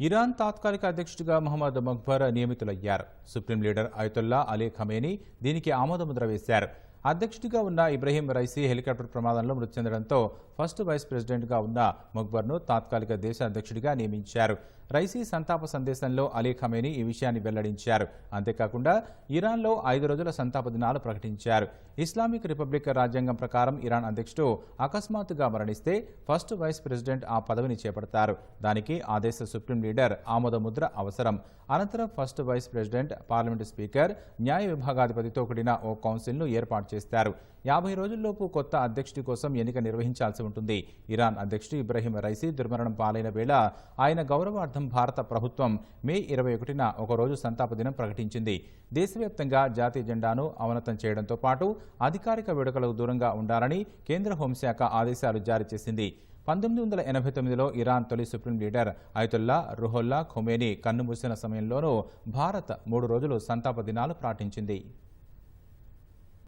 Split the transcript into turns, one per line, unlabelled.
Iran తాత్కాలిక అధ్యక్షుడిగా Mohammad Mokhber నియమితులయ్యారు. Supreme leader Ayatollah Ali Khamenei దీనికి ఆమోదముద్ర వేశారు. అధ్యక్షుడిగా ఉన్న ఇబ్రహీం రైసీ హెలికాప్టర్ ప్రమాదంలో మృతి చెందడంతో ఫస్ట్ వైస్ ప్రెసిడెంట్గా ఉన్న ముక్బర్ను తాత్కాలిక దేశ అధ్యక్షుడిగా నియమించారు. రైసీ సంతాప సందేశంలో అలీ ఖమేని ఈ విషయాన్ని వెల్లడించారు. అంతేకాకుండా ఇరాన్లో ఐదు రోజుల సంతాప దినాలు ప్రకటించారు. ఇస్లామిక్ రిపబ్లిక్ రాజ్యాంగం ప్రకారం ఇరాన్ అధ్యక్షుడు అకస్మాత్తుగా మరణిస్తే ఫస్ట్ వైస్ ప్రెసిడెంట్ ఆ పదవిని చేపడతారు. దానికి ఆ దేశ సుప్రీం లీడర్ ఆమోదముద్ర అవసరం. అనంతరం first vice president parliament speaker న్యాయ విభాగాధిపతితో కూడిన ఓ కౌన్సిల్ను ఏర్పాటు చేస్తారు. యాభై రోజుల్లోపు కొత్త అధ్యక్షుడి కోసం ఎన్నిక నిర్వహించాల్సి ఉంటుంది. ఇరాన్ అధ్యక్షుడు ఇబ్రహీం రైసీ దుర్మరణం పాలైన వేళ ఆయన గౌరవార్థం భారత ప్రభుత్వం మే ఇరవై ఒకటిన ఒకరోజు సంతాప దినం ప్రకటించింది. దేశవ్యాప్తంగా జాతీయ జెండాను అవనతం చేయడంతో పాటు అధికారిక వేడుకలకు దూరంగా ఉండాలని కేంద్ర హోంశాఖ ఆదేశాలు జారీ చేసింది. పంతొమ్మిది వందల ఎనభై తొమ్మిదిలో ఇరాన్ తొలి supreme leader Ayatollah Ruhollah Khomeini కన్నుమూసిన సమయంలోనూ భారత్ మూడు రోజులు సంతాప దినాలు పాటించింది.